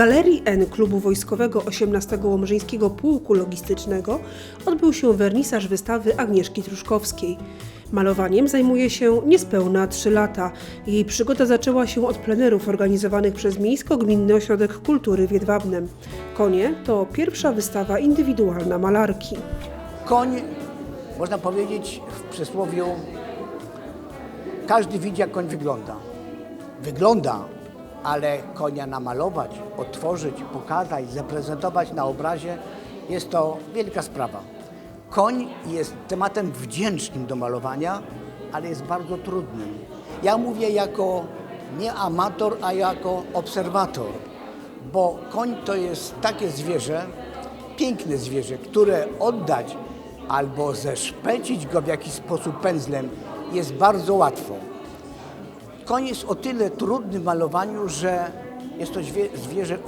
Galerii N Klubu Wojskowego 18 Łomżyńskiego Pułku Logistycznego odbył się wernisaż wystawy Agnieszki Truszkowskiej. Malowaniem zajmuje się niespełna 3 lata. Jej przygoda zaczęła się od plenerów organizowanych przez Miejsko-Gminny Ośrodek Kultury w Jedwabnem. Konie to pierwsza wystawa indywidualna malarki. Koń, można powiedzieć w przysłowiu, każdy widzi jak koń wygląda. Wygląda, ale konia namalować, otworzyć, pokazać, zaprezentować na obrazie jest to wielka sprawa. Koń jest tematem wdzięcznym do malowania, ale jest bardzo trudnym. Ja mówię jako nie amator, a jako obserwator, bo koń to jest takie zwierzę, piękne zwierzę, które oddać albo zeszpecić go w jakiś sposób pędzlem jest bardzo łatwo. Koń jest o tyle trudny w malowaniu, że jest to zwie- zwierzę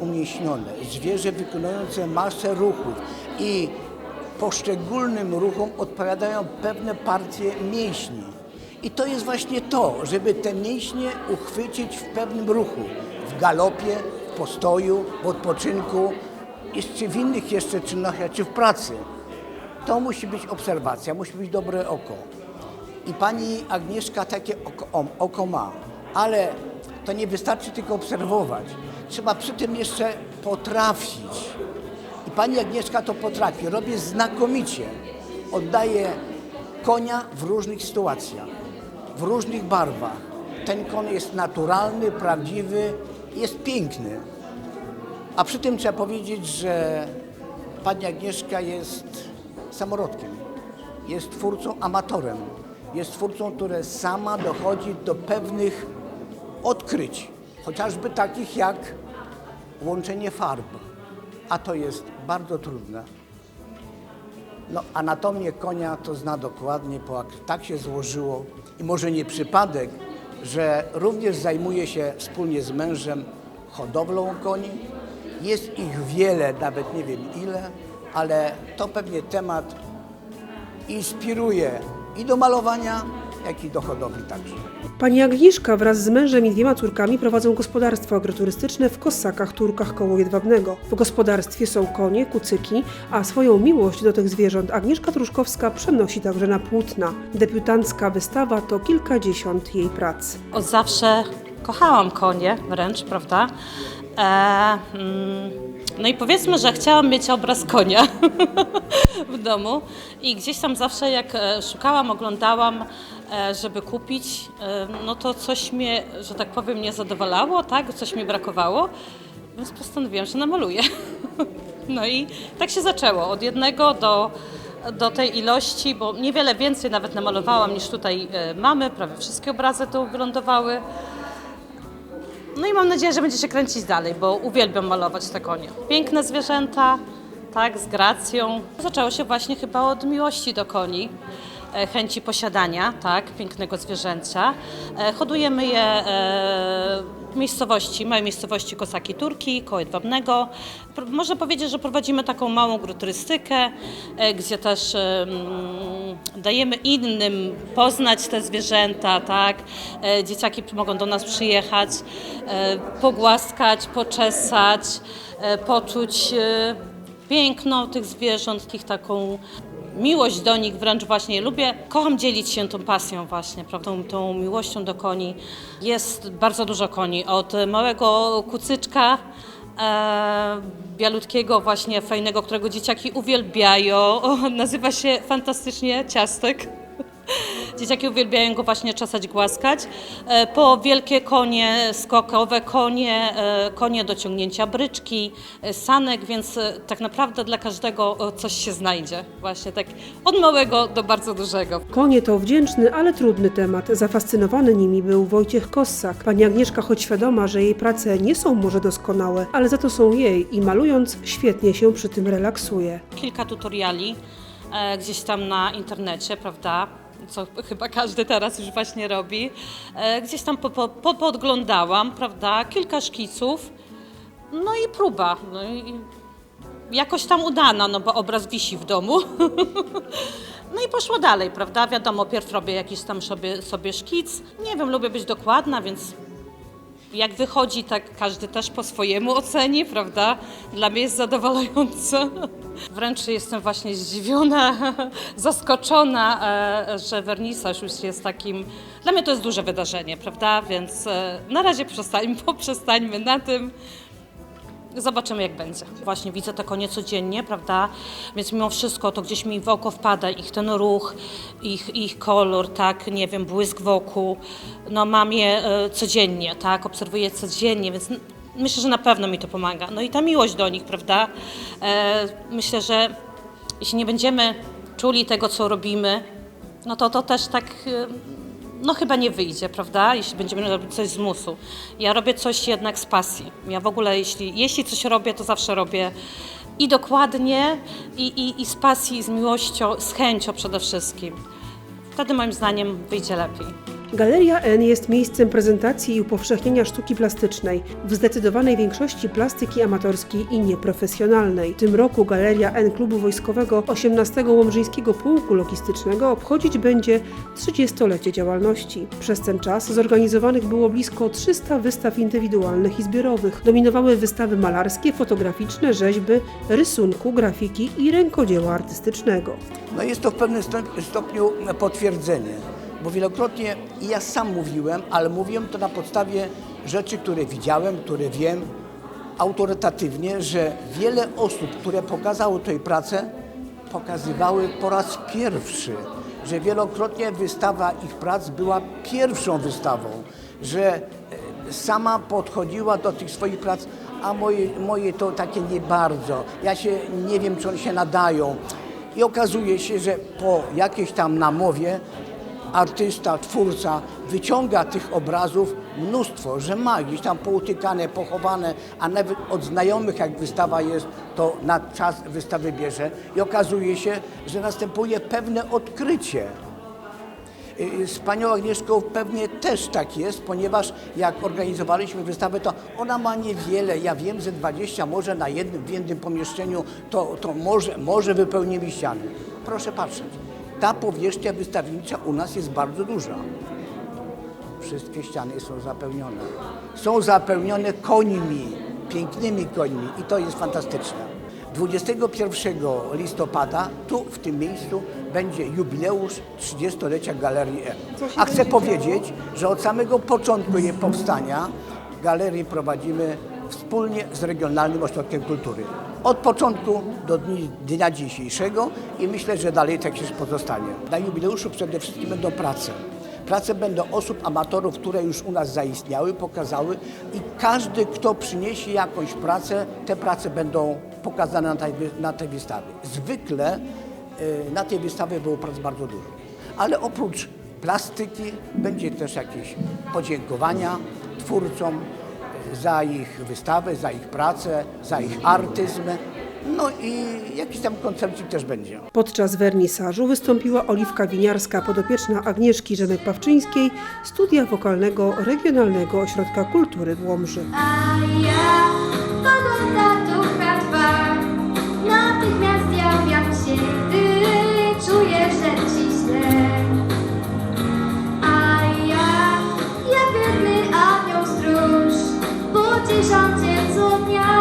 umieśnione, zwierzę wykonujące masę ruchów i poszczególnym ruchom odpowiadają pewne partie mięśni. I to jest właśnie to, żeby te mięśnie uchwycić w pewnym ruchu, w galopie, w postoju, w odpoczynku, czy w innych jeszcze czynnościach, czy w pracy. To musi być obserwacja, musi być dobre oko. I pani Agnieszka takie oko, oko ma, ale to nie wystarczy tylko obserwować. Trzeba przy tym jeszcze potrafić. I pani Agnieszka to potrafi, robi znakomicie. Oddaje konia w różnych sytuacjach, w różnych barwach. Ten koń jest naturalny, prawdziwy, jest piękny. A przy tym trzeba powiedzieć, że pani Agnieszka jest samorodkiem, jest twórcą amatorem, jest twórcą, która sama dochodzi do pewnych odkryć, chociażby takich jak łączenie farb, a to jest bardzo trudne. No, anatomię konia to zna dokładnie, bo tak się złożyło i może nie przypadek, że również zajmuje się wspólnie z mężem hodowlą koni. Jest ich wiele, nawet nie wiem ile, ale to pewnie temat inspiruje i do malowania, jak i do hodowli także. Pani Agnieszka wraz z mężem i dwiema córkami prowadzą gospodarstwo agroturystyczne w Kossakach, Turkach koło Jedwabnego. W gospodarstwie są konie, kucyki, a swoją miłość do tych zwierząt Agnieszka Truszkowska przenosi także na płótna. Debiutancka wystawa to kilkadziesiąt jej prac. Od zawsze kochałam konie wręcz, prawda? E, mm, no i powiedzmy, że chciałam mieć obraz konia w domu i gdzieś tam zawsze jak e, szukałam, oglądałam, e, żeby kupić, e, no to coś mnie, że tak powiem, nie zadowalało, tak? Coś mi brakowało, więc postanowiłam, że namaluję. No i tak się zaczęło, od jednego do, do tej ilości, bo niewiele więcej nawet namalowałam niż tutaj mamy, prawie wszystkie obrazy tu wylądowały. No i mam nadzieję, że będzie się kręcić dalej, bo uwielbiam malować te konie. Piękne zwierzęta, tak, z gracją. Zaczęło się właśnie chyba od miłości do koni, e, chęci posiadania, tak, pięknego zwierzęcia. E, Hodujemy je e, miejscowości, małej miejscowości Kosaki Turki, koło Jedwabnego. Można powiedzieć, że prowadzimy taką małą agroturystykę, e, gdzie też em, dajemy innym poznać te zwierzęta, tak? E, Dzieciaki mogą do nas przyjechać, e, pogłaskać, poczesać, poczuć piękno tych zwierząt, ich taką miłość do nich, wręcz właśnie lubię. Kocham dzielić się tą pasją właśnie, prawda, tą, tą miłością do koni. Jest bardzo dużo koni, od małego kucyczka, e, bialutkiego właśnie fajnego, którego dzieciaki uwielbiają. O, nazywa się fantastycznie Ciastek. Dzieciaki uwielbiają go właśnie czesać, głaskać. E, Po wielkie konie, skokowe konie, e, konie do ciągnięcia bryczki, e, sanek, więc tak naprawdę dla każdego coś się znajdzie. Właśnie tak od małego do bardzo dużego. Konie to wdzięczny, ale trudny temat. Zafascynowany nimi był Wojciech Kossak. Pani Agnieszka, choć świadoma, że jej prace nie są może doskonałe, ale za to są jej i malując świetnie się przy tym relaksuje. Kilka tutoriali gdzieś tam na internecie, prawda? Co chyba każdy teraz już właśnie robi. E, gdzieś tam po, po, po, podglądałam, prawda? Kilka szkiców. No i próba. No i jakoś tam udana, no bo obraz wisi w domu. No i poszło dalej, prawda? Wiadomo, pierw robię jakiś tam sobie, sobie szkic. Nie wiem, lubię być dokładna, więc jak wychodzi, tak każdy też po swojemu oceni, prawda? Dla mnie jest zadowalające. Wręcz jestem właśnie zdziwiona, zaskoczona, e, że wernisaż już jest takim. Dla mnie to jest duże wydarzenie, prawda? Więc e, na razie przestańmy, poprzestańmy na tym. Zobaczymy, jak będzie. Właśnie widzę te konie codziennie, prawda? Więc mimo wszystko to gdzieś mi w oko wpada ich ten ruch, ich, ich kolor, tak, nie wiem, błysk wokół. No mam je e, codziennie, tak, obserwuję codziennie, więc myślę, że na pewno mi to pomaga. No i ta miłość do nich, prawda? E, myślę, że jeśli nie będziemy czuli tego, co robimy, no to to też tak e, no chyba nie wyjdzie, prawda? Jeśli będziemy robić coś z musu. Ja robię coś jednak z pasji. Ja w ogóle, jeśli, jeśli coś robię, to zawsze robię i dokładnie, i, i, i z pasji, i z miłością, z chęcią przede wszystkim. Wtedy moim zdaniem wyjdzie lepiej. Galeria N jest miejscem prezentacji i upowszechnienia sztuki plastycznej, w zdecydowanej większości plastyki amatorskiej i nieprofesjonalnej. W tym roku Galeria N Klubu Wojskowego 18 Łomżyńskiego Pułku Logistycznego obchodzić będzie 30-lecie działalności. Przez ten czas zorganizowanych było blisko 300 wystaw indywidualnych i zbiorowych. Dominowały wystawy malarskie, fotograficzne, rzeźby, rysunku, grafiki i rękodzieła artystycznego. No jest to w pewnym stop- stopniu potwierdzenie, bo wielokrotnie i ja sam mówiłem, ale mówiłem to na podstawie rzeczy, które widziałem, które wiem autorytatywnie, że wiele osób, które pokazało tej pracę, pokazywały po raz pierwszy, że wielokrotnie wystawa ich prac była pierwszą wystawą, że e, sama podchodziła do tych swoich prac, a moje, moje to takie nie bardzo. Ja się nie wiem, czy one się nadają. I okazuje się, że po jakiejś tam namowie artysta, twórca wyciąga tych obrazów mnóstwo, że ma gdzieś tam poutykane, pochowane, a nawet od znajomych, jak wystawa jest, to na czas wystawy bierze i okazuje się, że następuje pewne odkrycie. Z panią Agnieszką pewnie też tak jest, ponieważ jak organizowaliśmy wystawę, to ona ma niewiele, ja wiem, że 20 może na jednym, w jednym pomieszczeniu, to, to może, może wypełnimy ściany. Proszę patrzeć, ta powierzchnia wystawiennicza u nas jest bardzo duża. Wszystkie ściany są zapełnione. Są zapełnione końmi, pięknymi końmi i to jest fantastyczne. 21 listopada tu w tym miejscu będzie jubileusz 30-lecia Galerii M. A chcę powiedzieć, że od samego początku jej powstania galerię prowadzimy wspólnie z Regionalnym Ośrodkiem Kultury. Od początku do dni, dnia dzisiejszego i myślę, że dalej tak się pozostanie. Na jubileuszu przede wszystkim będą prace. Prace będą osób, amatorów, które już u nas zaistniały, pokazały i każdy, kto przyniesie jakąś pracę, te prace będą pokazane na tej, na tej wystawie. Zwykle y, na tej wystawie było prac bardzo dużo. Ale oprócz plastyki będzie też jakieś podziękowania twórcom za ich wystawę, za ich pracę, za ich artyzm. No i jakiś tam koncercik też będzie. Podczas wernisażu wystąpiła Oliwka Winiarska, podopieczna Agnieszki Rzemek-Pawczyńskiej, studia wokalnego Regionalnego Ośrodka Kultury w Łomży. A ja 地上建座鸟